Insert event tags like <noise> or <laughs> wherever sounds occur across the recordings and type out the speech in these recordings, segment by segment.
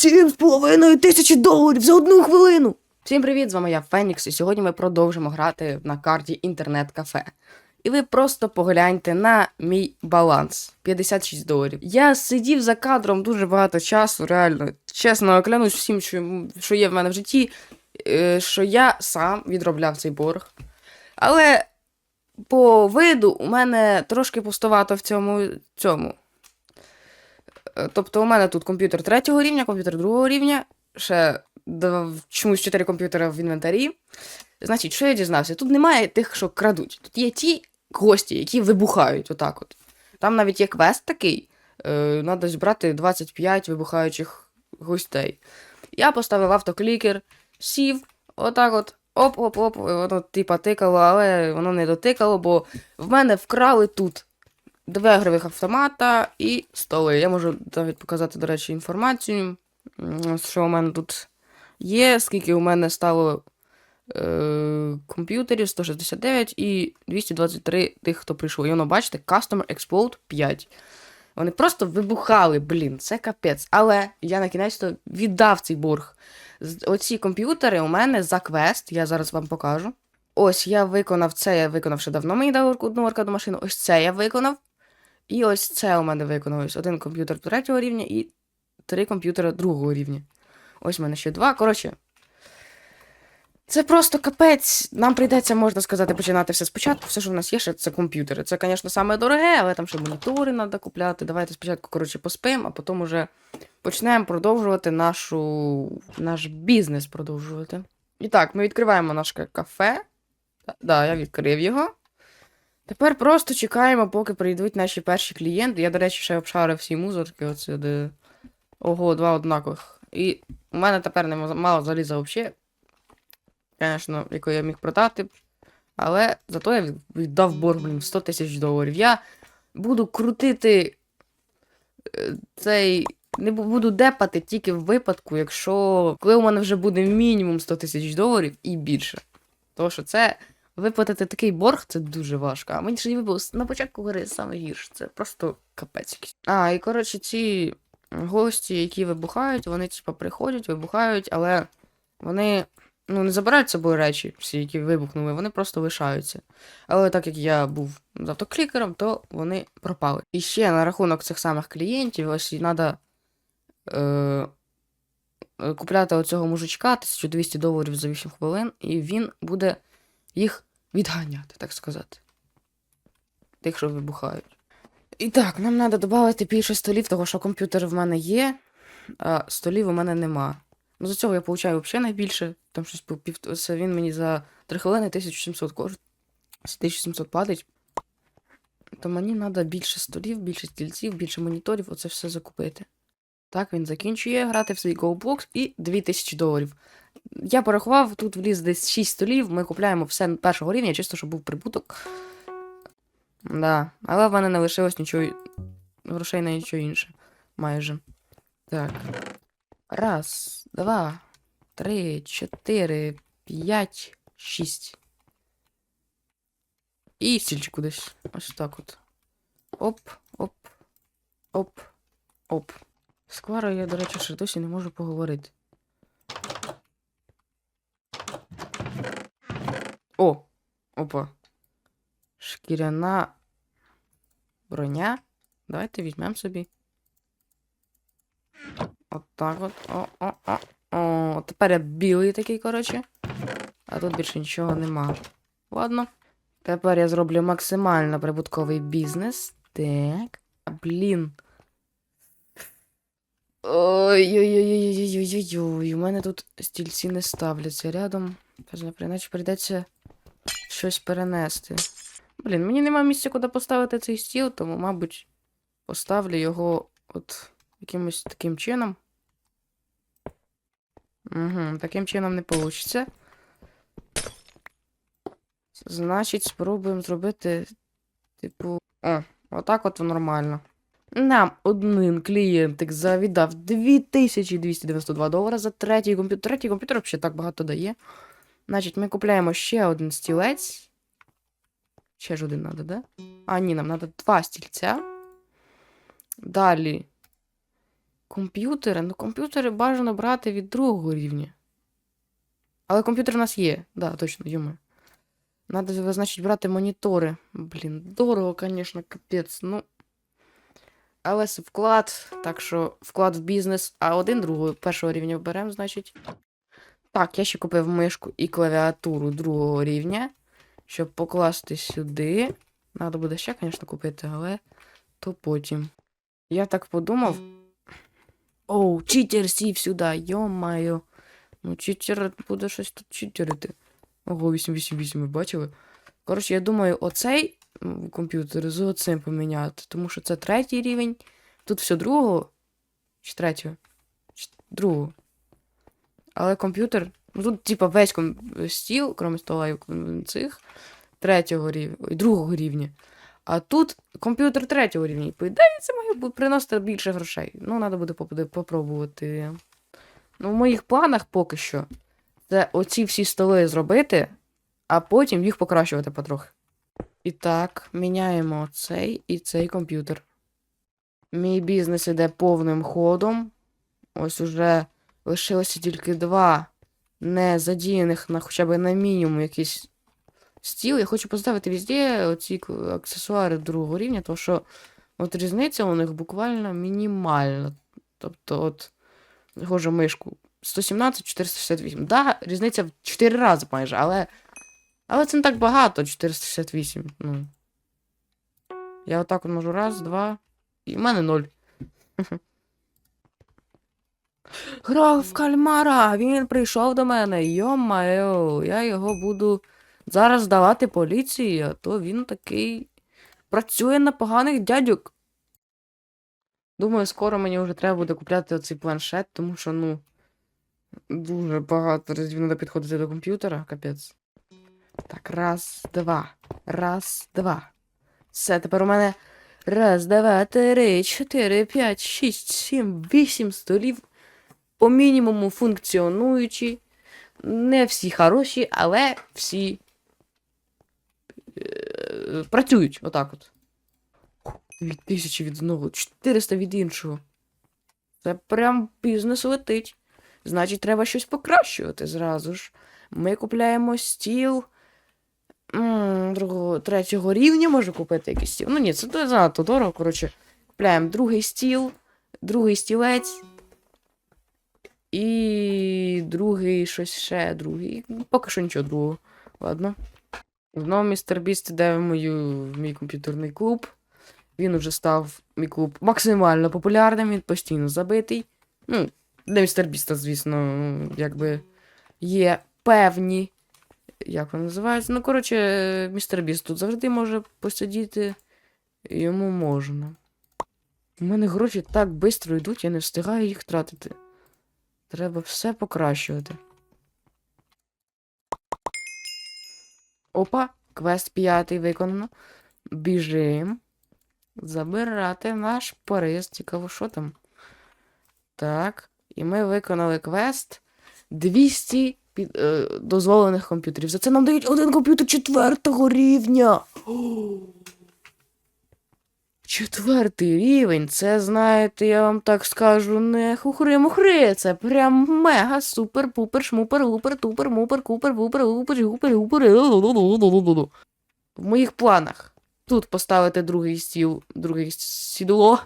Сім з половиною тисячі доларів за одну хвилину. Всім привіт, з вами я Фенікс, і сьогодні ми продовжимо грати на карті інтернет-кафе. І ви просто погляньте на мій баланс 56 доларів. Я сидів за кадром дуже багато часу, реально. Чесно, клянусь всім, що, що є в мене в житті, е, що я сам відробляв цей борг. Але по виду у мене трошки пустовато в цьому. цьому. Е, Тобто у мене тут комп'ютер третього рівня, комп'ютер другого рівня, ще чомусь 4 комп'ютери в інвентарі. Значить, що я дізнався? Тут немає тих, що крадуть. Тут є ті гості, які вибухають отак от. Там навіть є квест такий. Е, Надо зібрати 25 вибухаючих гостей. Я поставив автоклікер, сів, отак от. Оп-оп-оп, воно типа тикало, але воно не дотикало, бо в мене вкрали тут два ігрових автомата і столи. Я можу навіть показати, до речі, інформацію, що у мене тут є, скільки у мене стало е, комп'ютерів 169 і 223 тих, хто прийшов. І воно, бачите, Customer Explode 5. Вони просто вибухали, блін, це капець. Але я на кінець-то віддав цей борг. Оці комп'ютери у мене за квест, я зараз вам покажу. Ось я виконав це, я виконав ще давно мені дали одну аркадну машину. Ось це я виконав. І ось це у мене виконалось. Один комп'ютер третього рівня і три комп'ютери другого рівня. Ось в мене ще два. Коротше. Це просто капець. Нам прийдеться, можна сказати, починати все спочатку. Все, що в нас є, ще це комп'ютери. Це, звісно, саме дороге, але там ще монітори треба купляти. Давайте спочатку, коротше, поспимо, а потім уже почнемо продовжувати нашу... наш бізнес продовжувати. І так, ми відкриваємо наше кафе. Так, да, я відкрив його. Тепер просто чекаємо, поки прийдуть наші перші клієнти. Я, до речі, ще обшарив всі музорки, оце де. Ого, два однакових. І у мене тепер нема мало заліза взагалі. Звісно, яку я міг продати. Але зато я віддав борг, блін, 100 тисяч доларів. Я буду крутити е, цей. Не буду депати тільки в випадку, якщо. Коли у мене вже буде мінімум 100 тисяч доларів і більше. Тому що це Виплатити такий борг це дуже важко. А мені ж випало на початку гри саме гірше. Це просто капець. А, і коротше, ці гості, які вибухають, вони типа приходять, вибухають, але вони ну, не забирають з собою речі, всі, які вибухнули, вони просто лишаються. Але так як я був з автоклікером, то вони пропали. І ще на рахунок цих самих клієнтів, ось і треба е, купляти оцього мужичка 1200 доларів за 8 хвилин, і він буде їх відганяти, так сказати. Тих, що вибухають. І так, нам треба додати більше столів, тому що комп'ютер в мене є, а столів у мене нема. Ну, за цього я получаю взагалі найбільше. Там щось пів... Це він мені за 3 хвилини 1700 коштує. 1700 платить. То мені треба більше столів, більше стільців, більше моніторів, оце все закупити. Так, він закінчує грати в свій GoBox і 2000 доларів. Я порахував, тут вліз десь 6 столів, ми купляємо все першого рівня, чисто, щоб був прибуток. Да. Але в мене не лишилось нічого. Грошей на нічого інше. Майже. Так. Раз, два, три, чотири, п'ять, шість. І стільчик кудись. Ось так от. Оп, оп, оп, оп. З Кларою я, до речі, ще досі не можу поговорити. О! Опа. Шкіряна броня. Давайте візьмемо собі. От так от. О, о, о. О, тепер я білий такий, коротше. А тут більше нічого нема. Ладно. Тепер я зроблю максимально прибутковий бізнес. Так. Блін. Ой-ой-ой-ой-ой-ой-ой. У мене тут стільці не ставляться рядом. Тож, Іначе прийдеться щось перенести. Блін, мені нема місця, куди поставити цей стіл, тому, мабуть, поставлю його от якимось таким чином. Угу, таким чином не вийде. Значить, спробуємо зробити, типу. О, отак от нормально. Нам один клієнтик завідав 2292 долара за третій комп'ютер. Третій комп'ютер взагалі так багато дає. Значить, ми купляємо ще один стілець. Ще ж один треба, да? А, ні, нам треба два стільця. Далі Комп'ютери. Ну, комп'ютери бажано брати від другого рівня. Але комп'ютер у нас є. Да, точно, йома. Надо, значить, брати монітори. Блін, дорого, звісно, капець. Ну. Але вклад. Так що вклад в бізнес, а один другого першого рівня беремо, значить. Так, я ще купив мишку і клавіатуру другого рівня, щоб покласти сюди. Надо буде ще, звісно, купити, але то потім. Я так подумав. Оу, читер сів сюди, йо-майо. Ну, читер буде щось тут читерити. Ого, 888, ви бачили? Коротше, я думаю, оцей комп'ютер з оцим поміняти, тому що це третій рівень. Тут все другого. Чи третього? Чи другого. Але комп'ютер. Ну тут, типа, весь ком- стіл, крім стола цих, третього рівня, другого рівня. А тут комп'ютер третього рівня. По ідеї це має приносити більше грошей. Ну, треба буде попробувати. Ну, в моїх планах поки що це оці всі столи зробити, а потім їх покращувати потрохи. І так, міняємо цей і цей комп'ютер. Мій бізнес іде повним ходом. Ось уже лишилося тільки два не задіяних на хоча б на мінімум якийсь стіл. Я хочу поставити везде оці аксесуари другого рівня, тому що от різниця у них буквально мінімальна. Тобто, от, схожу мишку 117, 468. Да, різниця в 4 рази майже, але. Але це не так багато, 468. Ну. Я отак от можу раз, два. І в мене ноль. <laughs> Грав в кальмара, він прийшов до мене. Йо-майо, я його буду зараз здавати поліції, а то він такий працює на поганих дядюк. Думаю, скоро мені вже треба буде купляти оцей планшет, тому що, ну, дуже багато разів треба підходити до комп'ютера, капець. Так, раз, два. Раз, два. Все, тепер у мене раз, два, три, чотири, п'ять, шість, сім, вісім столів. По мінімуму функціонуючі. Не всі хороші, але всі е, працюють. Отак от. 2000 від одного, 400 від іншого. Це прям бізнес летить. Значить, треба щось покращувати зразу ж. Ми купляємо стіл. Другого, третього рівня можу купити якийсь стіл. Ну ні, це занадто дорого. Коротше, купляємо другий стіл, другий стілець. І другий щось ще другий. Ну, Поки що нічого другого. Ладно. Знову містер Біст іде в мою в мій комп'ютерний клуб. Він уже став мій клуб максимально популярним, він постійно забитий. Ну, для містер Біста, звісно, якби є певні. Як вони називаються? Ну, коротше, містер Біст тут завжди може посидіти. Йому можна. У мене гроші так швидко йдуть, я не встигаю їх тратити. Треба все покращувати. Опа, квест п'ятий виконано. Біжим. Забирати наш приз. Цікаво, що там. Так. І ми виконали квест 200 під, е, дозволених комп'ютерів. За це нам дають один комп'ютер четвертого рівня. Четвертий рівень, це, знаєте, я вам так скажу, не хухри-мухри. Це прям мега супер пупер шмупер лупер тупер мупер купер вупер лупер гупер гупер. В моїх планах тут поставити другий стіл, другий сідло,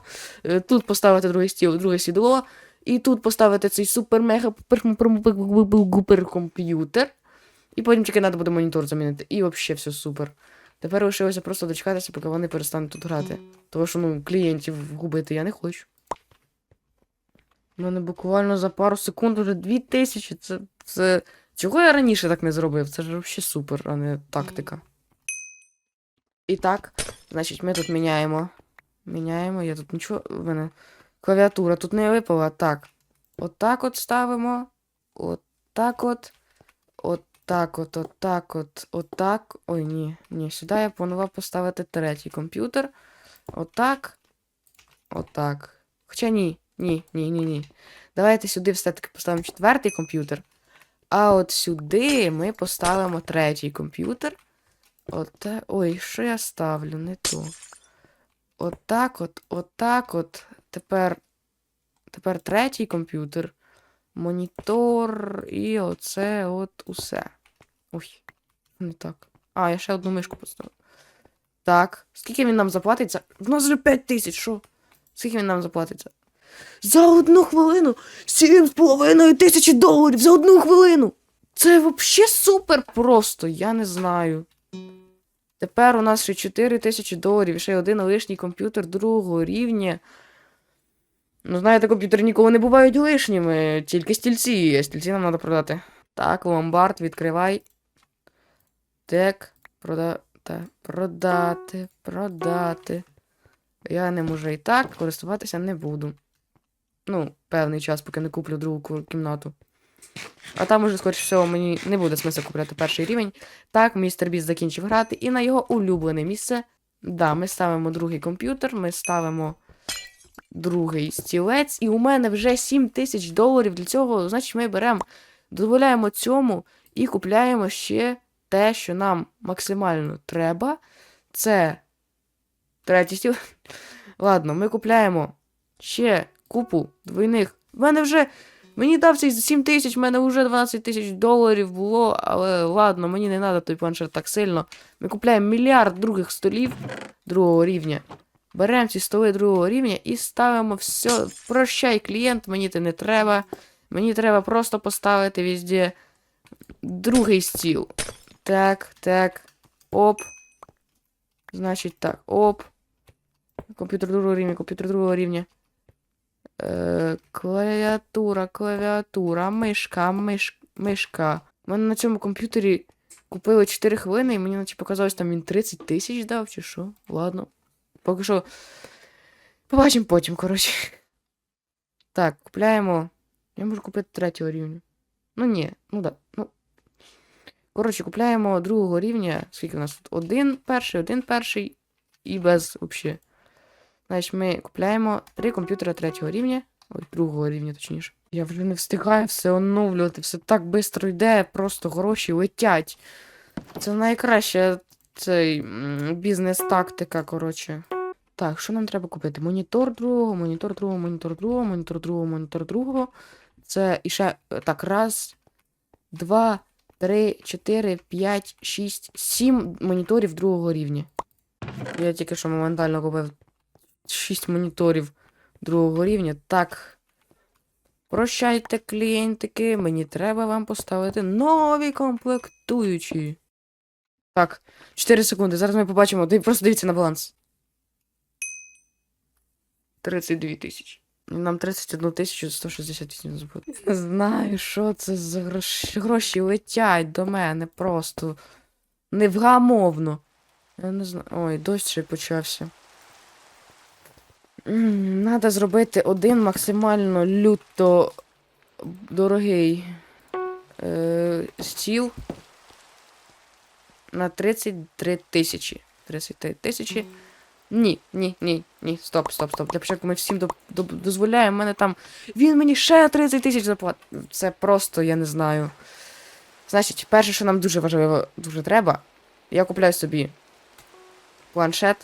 е, тут поставити другий стіл, друге сідло, і тут поставити цей супер мега пупер мупер мупер гупер комп'ютер. І потім тільки треба буде монітор замінити. І взагалі все супер. Тепер лишилося просто дочекатися, поки вони перестануть тут грати. Тому що, ну, клієнтів губити я не хочу. У мене буквально за пару секунд вже 2000. Це. це... Чого я раніше так не зробив? Це ж взагалі супер, а не тактика. І так, значить, ми тут міняємо. Міняємо, я тут нічого. В мене клавіатура тут не випала. Так. Отак от ставимо. Отак от. Отак от, отак от, отак. Ой, ні, ні, сюди я планував поставити третій комп'ютер. Отак. Отак. Хоча ні, ні, ні, ні, ні. Давайте сюди все-таки поставимо четвертий комп'ютер. А от сюди ми поставимо третій комп'ютер. Ота... Ой, що я ставлю? Не то. Отак от, отак от. Тепер Тепер третій комп'ютер. Монітор і оце от усе. Ой, не так. А, я ще одну мишку поставив. Так. Скільки він нам заплатить за. В нас вже 5 тисяч, що? Скільки він нам заплатить за? За одну хвилину! Сім з половиною тисячі доларів за одну хвилину! Це взагалі супер просто, я не знаю. Тепер у нас ще 4 тисячі доларів, ще один лишній комп'ютер другого рівня. Ну, знаєте, комп'ютери ніколи не бувають лишніми, тільки стільці. А стільці нам треба продати. Так, ломбард, відкривай. Так, продати, продати, продати. Я не можу і так користуватися не буду. Ну, певний час, поки не куплю другу кімнату. А там уже, скоріше всього, мені не буде смисла купляти перший рівень. Так, містер Біс закінчив грати, і на його улюблене місце. Да, ми ставимо другий комп'ютер, ми ставимо другий стілець, і у мене вже 7 тисяч доларів для цього. Значить, ми беремо, дозволяємо цьому і купляємо ще те, що нам максимально треба. Це третій стіл. <laughs> Ладно, ми купляємо ще купу двойних. В мене вже. Мені дав цей 7 тисяч, в мене вже 12 тисяч доларів було, але ладно, мені не треба той планшет так сильно. Ми купляємо мільярд других столів другого рівня. Беремо ці столи другого рівня і ставимо все. Прощай, клієнт, мені ти не треба. Мені треба просто поставити везде другий стіл. Так, так. Оп. Значить так, оп. Комп'ютер другого рівня, комп'ютер другого рівня. Е, клавіатура, клавіатура, мишка, миш, мишка. У мене на цьому комп'ютері купили 4 хвилини, і мені наче показалось, там він 30 тисяч дав, чи що? Ладно. Поки що. Побачимо потім, коротше. Так, купляємо. Я можу купити третього рівня. Ну ні, ну да. Ну. Коротше, купляємо другого рівня. Скільки у нас тут? Один перший, один перший і без взагалі. Значить, ми купляємо три комп'ютера третього рівня. Ой, другого рівня, точніше. Я вже не встигаю все оновлювати, все так швидко йде, просто гроші летять. Це найкраща цей бізнес-тактика, коротше. Так, що нам треба купити? Монітор другого, монітор другого, монітор другого, монітор другого, монітор другого. Це і ще е, так, раз, два, три, чотири, п'ять, шість, сім моніторів другого рівня. Я тільки що моментально купив 6 моніторів другого рівня. Так. Прощайте, клієнтики, мені треба вам поставити нові комплектуючі. Так, 4 секунди. Зараз ми побачимо. Просто дивіться на баланс. 32 тисячі. Нам 31 тисячу 168 заплатили. Не знаю, що це за гроші. Гроші летять до мене просто. Невгамовно. Я не знаю. Ой, дощ ще почався. Надо зробити один максимально люто дорогий е, стіл на 33 тисячі. 33 тисячі. Ні, ні, ні, ні. Стоп, стоп, стоп. Для початку ми всім до, до, дозволяємо. Мене там. Він мені ще 30 тисяч заплатить. Це просто, я не знаю. Значить, перше, що нам дуже важливо, дуже треба, я купляю собі планшет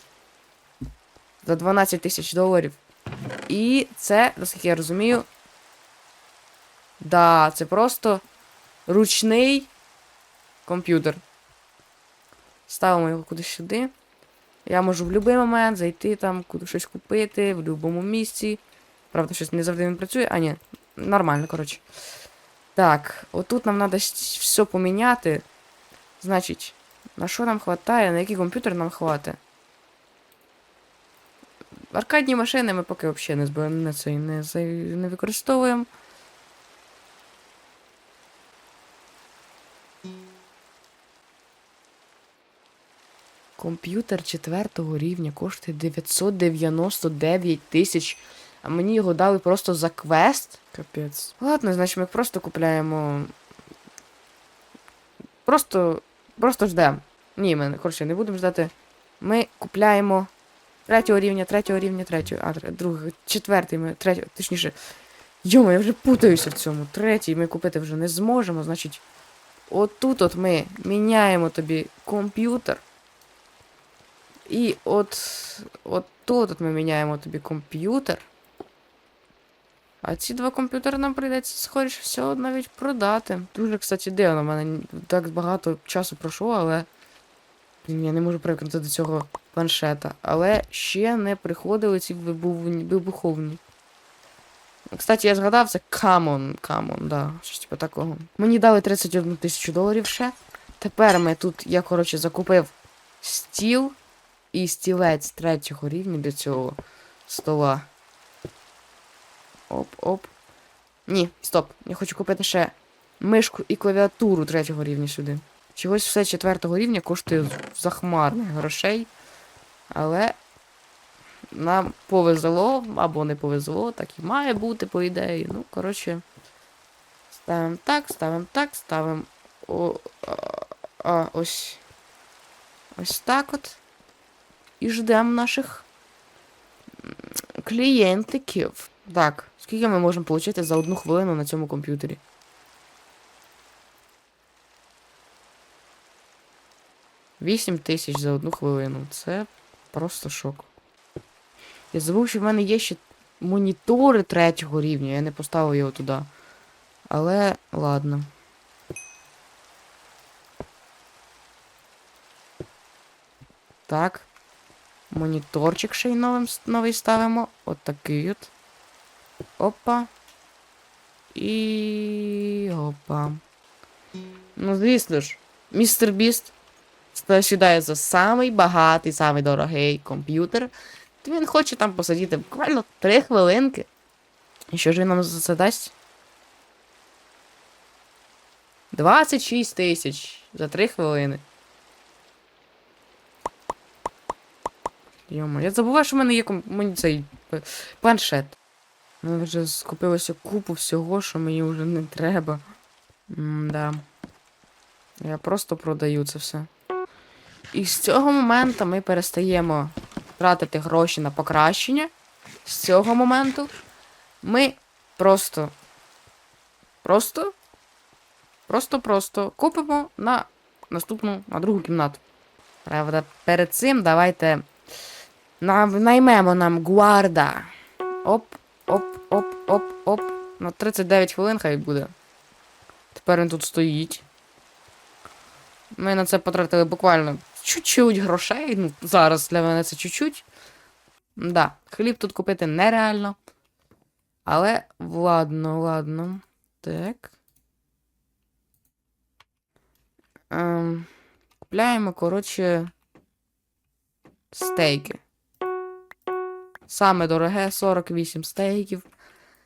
за 12 тисяч доларів. І це, наскільки я розумію. Да, це просто ручний комп'ютер. Ставимо його кудись сюди. Я можу в будь-який момент зайти там, куди щось купити, в будь-якому місці. Правда, щось не завжди він працює. А, ні, нормально, коротше. Так, отут нам треба все поміняти. Значить, на що нам хватає, на який комп'ютер нам хватить? Аркадні машини ми поки взагалі не не, не, не використовуємо. Комп'ютер четвертого рівня коштує 999 тисяч, а мені його дали просто за квест. Капець. Ладно, значить ми просто купляємо. Просто. Просто ждемо. Ні, ми, коротше, не будемо ждати. Ми купляємо третього рівня, третього рівня, третього. А, другий, четвертий, ми третього, точніше. Йома, я вже путаюся в цьому. Третій ми купити вже не зможемо. Значить, отут от ми міняємо тобі комп'ютер. І от, от тут от ми міняємо тобі комп'ютер. А ці два комп'ютери нам прийдеться, скоріше всього, навіть продати. Дуже, кстати, дивно, в мене так багато часу пройшло, але. Я не можу привикнути до цього планшета. Але ще не приходили ці вибуховні. Кстати, я згадав, це Камон, Камон, да, щось типу такого. Мені дали 31 тисячу доларів ще. Тепер ми тут, я, коротше, закупив стіл і стілець третього рівня для цього стола. Оп-оп. Ні, стоп. Я хочу купити ще мишку і клавіатуру третього рівня сюди. Чогось все четвертого рівня коштує захмарних грошей. Але нам повезло, або не повезло, так і має бути, по ідеї. Ну, коротше. Ставимо так, ставимо так, ставимо. О, а, а, ось. Ось так от. І ждемо наших клієнтиків. Так, скільки ми можемо отримати за одну хвилину на цьому комп'ютері? Вісім тисяч за одну хвилину. Це просто шок. Я забув, що в мене є ще монітори третього рівня. Я не поставив його туди. Але ладно. Так. Моніторчик ще й новим, новий ставимо. От такий от. Опа. І. Опа. Ну, звісно ж, містер Біст сідає за самий багатий, самий дорогий комп'ютер. Він хоче там посидіти буквально 3 хвилинки. І що ж він нам за це дасть? 26 тисяч за 3 хвилини. Йома, я забуваю, що в мене є ком... мені цей е, планшет. У мене вже скупилося купу всього, що мені вже не треба. М-да. Я просто продаю це все. І з цього моменту ми перестаємо тратити гроші на покращення. З цього моменту ми просто. Просто. Просто-просто купимо на наступну, на другу кімнату. Правда, перед цим давайте наймемо нам гуарда. Оп, оп, оп, оп, оп. На 39 хвилин хай буде. Тепер він тут стоїть. Ми на це потратили буквально чуть-чуть грошей. Ну, зараз для мене це чуть-чуть. Да, хліб тут купити нереально. Але ладно, ладно. Так. Ем, купляємо, коротше, стейки. Саме дороге 48 стейків.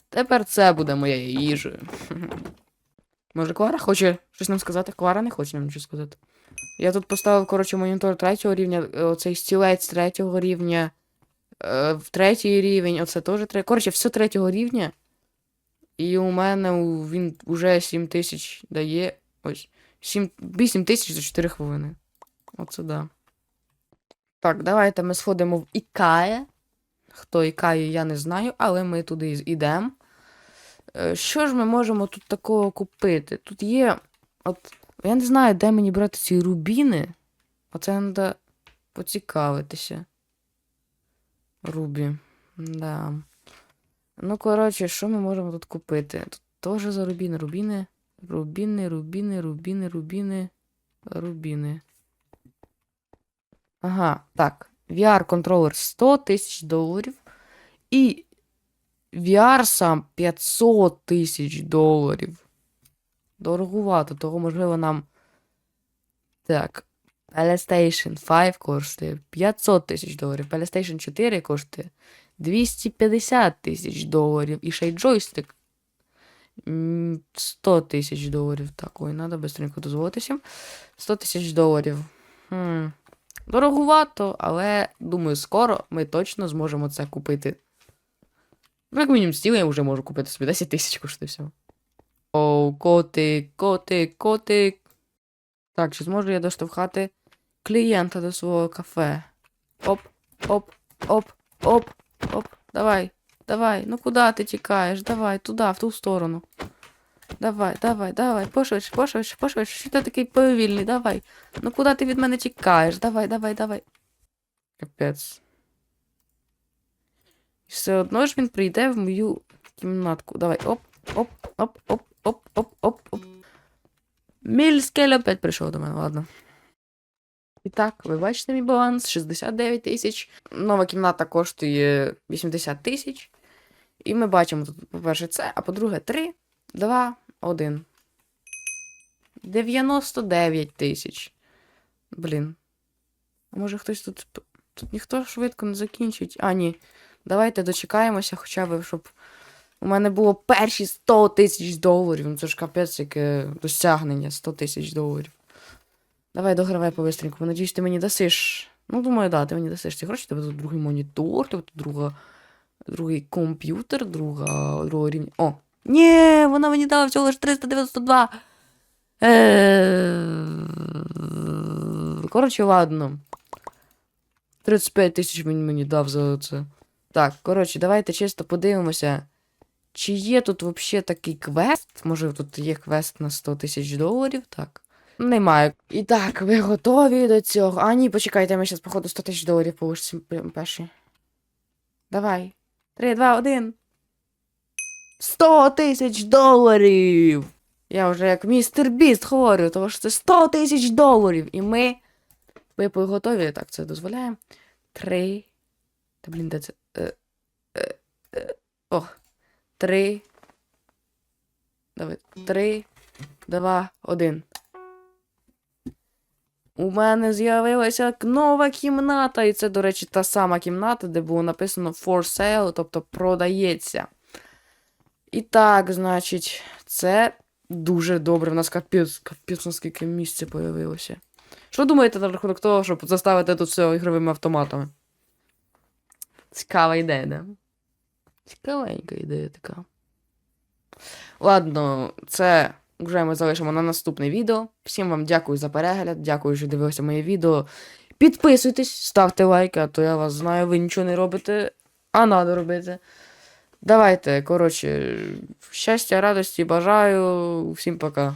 Тепер це буде моєю їжею. <laughs> Може, Клара хоче щось нам сказати? Клара не хоче нам нічого сказати. Я тут поставив, коротше, монітор третього рівня, е, оцей стілець третього рівня, е, в третій рівень, оце теж третій. Коротше, все третього рівня. І у мене він уже 7 тисяч дає. Ось. 7, 8 тисяч за 4 хвилини. Оце да. Так, давайте ми сходимо в Ікая. Хто Ікаю, я не знаю, але ми туди йдемо. Е, Що ж ми можемо тут такого купити? Тут є. От. Я не знаю, де мені брати ці рубіни. Оце треба поцікавитися. Рубі. Да. Ну, коротше, що ми можемо тут купити? Тут теж за рубіни. Рубіни. Рубіни, рубіни, рубіни, рубіни. Рубіни. Ага, так. VR-контролер 100 тисяч доларів. І VR сам 500 тисяч доларів. Дорогувато, того, можливо, нам. Так. PlayStation 5 коштує 500 тисяч доларів. PlayStation 4 коштує 250 тисяч доларів. І ще й джойстик. 100 тисяч доларів. Так, ой, треба быстренько дозволитися. 100 тисяч доларів. Хм. Дорогувато, але думаю, скоро ми точно зможемо це купити. Ну, як мінімум, стіл я вже можу купити собі 10 тисяч коштує всього. Оу, котик, котик, котик. Так, чи зможу я доштовхати клієнта до свого кафе? Оп, оп, оп, оп, оп. Давай, давай. Ну куди ти тікаєш? Давай, туди, в ту сторону. Давай, давай, давай, пошвидше, пошвидше, пошвидше. Що ти такий повільний? Давай. Ну куди ти від мене тікаєш? Давай, давай, давай. Капець. І все одно ж він прийде в мою кімнатку. Давай, оп, оп, оп, оп, оп, оп, оп, оп. Мільскель опять прийшов до мене, ладно. І так, ви бачите мій баланс 69 тисяч. Нова кімната коштує 80 тисяч. І ми бачимо тут, по-перше, це, а по-друге, 3, 2, 1. 99 тисяч. Блін. А може хтось тут. Тут ніхто швидко не закінчить. А, ні. Давайте дочекаємося, хоча б, щоб у мене було перші 100 тисяч доларів. Ну це ж капець, яке досягнення 100 тисяч доларів. Давай догравай по-бистреньку. Надіюсь, ти мені дасиш. Ну, думаю, да, ти мені дасиш ці гроші, тебе тут другий монітор, тут друга, другий комп'ютер, друга, другого рівня. О! Ні, вона мені дала всього лише 392. Е, Коротше, ладно. 35 тисяч мені, мені дав за це. Так, коротше, давайте чисто подивимося. Чи є тут взагалі такий квест? Може тут є квест на 100 тисяч доларів? Так. Немає. І так, ви готові до цього? А ні, почекайте, ми зараз, походу, 100 тисяч доларів получимо перші. Давай. 3, 2, 1. 100 тисяч доларів! Я вже як містер Біст говорю, тому що це 100 тисяч доларів. І ми. Ви готові? Так, це дозволяємо. Три. Та блін, де це? Е, е, е. О. Три. Давай. Три. Два, один. У мене з'явилася нова кімната, і це, до речі, та сама кімната, де було написано for sale, тобто продається. І так, значить, це дуже добре. У нас капець, капець, наскільки місця появилося. Що думаєте на рахунок того, щоб заставити тут все ігровими автоматами? Цікава ідея, да? Цікавенька ідея така. Ладно, це вже ми залишимо на наступне відео. Всім вам дякую за перегляд, дякую, що дивилися моє відео. Підписуйтесь, ставте лайки, а то я вас знаю, ви нічого не робите, а надо робити. Давайте, коротше, щастя, радості, бажаю. Всім пока.